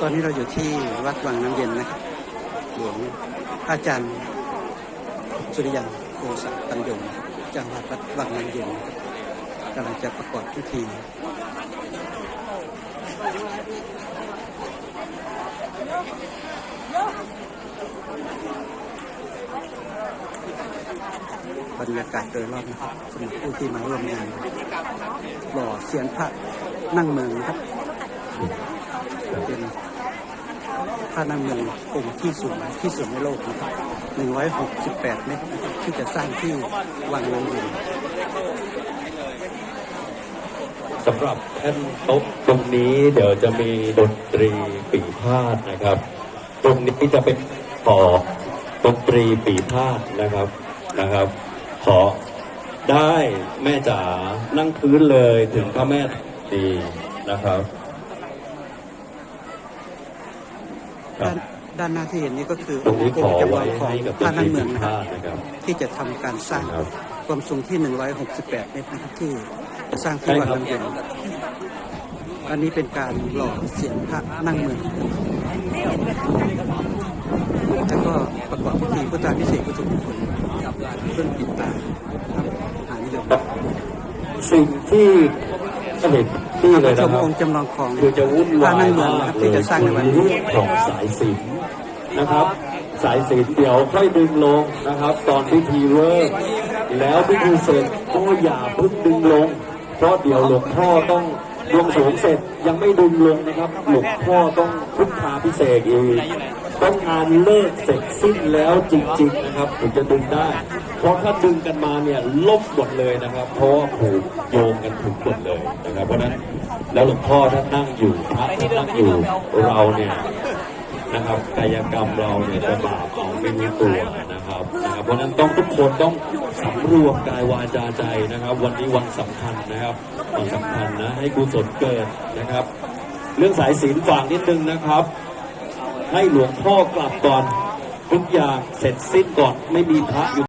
ตอนนี้เราอยู่ที่วัดวังน้ำเย็นนะครับหลวงอาจารย์สุริยันโคสัตัญยงนะครับเจ้าอาวาดวัดวังน้ำเย็นกำลังจะประกอบพิธีบรรยากาศโดยรอบนะครับสำหรับผู้ที่มาร่วมงานหล่อเสียนพระนั่งเมืองนะครับเป็น พระนั่งเมืององค์ที่สูงที่สุดในโลกนะครับ168 เมตรนะครับที่จะสร้างที่วังน้ำเย็นสำหรับแท่นโต๊ะตรงนี้เดี๋ยวจะมีดนตรีปีพาดนะครับ ตรงนี้จะเป็นขอดนตรีปีพาดนะครับนะครับ ขอได้แม่จ๋านั่งพื้นเลยถึงพระแม่ดีนะครับครั ด้าบนด้านหน้าที่เห็นนี้ก็คือตรงนี้ขอจำลไว้องของให้กับพดระนตนั่รีงเมืปีองนะคพารับดนะครับที่จะทำการสร้างครับความสูงที่ 168 เมตรนะครับที่จะสร้างที่ใช่วังครับน้ำเย็นอันนี้เป็นการหล่อเสียนพระนั่งเมืองแล้วก็ประกอบพิธีพุทธาพิเศษกพุทธมงคลเครื่องปิดตาหานิยมสิ่งที่ เห็นที่เลยชนะมครับองค์จำลองของคือจะวุ่นพระวายนั่งเมืองมานะคกรับเลที่ยจะสร้างในวันเรื่นี้องของสายสิญจนนะครับ สายสิญจนเดี๋ยวค่อยดึงลงนะครับ ตอนพิธีเริ่มแล้วพิธีเสร็จก็อย่าเพิ่งดึงลง เพราะเดี๋ยวหลวงพ่อต้องดวงสรวงเสร็จยังไม่ดึงลงนะครับ หลวงพ่อต้องพุทธาพิเศษกอีกต้องงานเลิกเสร็จสิ้นแล้วจริง ๆ นะครับถึงจะดึงได้ เพราะถ้าดึงกันมาเนี่ยลบหมดเลยนะครับ เพราะว่าผูกโยงกันถึงหมดเลยนะครับ เพราะนั้นแล้วหลวงพ่อท่านนั่งอยู่พระท่านนั่งอยู่เราเนี่ยนะครับกายกรรมเราเนี่ยจะบาปเอาไม่รู้ตัวนะครับนะครับ เพราะนั้นต้องทุกคนต้องสำรวมกายวาจาใจนะครับ วันนี้วันสำคัญนะครับวันสำคัญนะให้กุศลเกิดนะครับ เรื่องสายศีลฝากนิดนึงนะครับ ให้หลวงพ่อกลับก่อนทุกอย่างเสร็จสิ้นก่อนไม่มีพระอยู่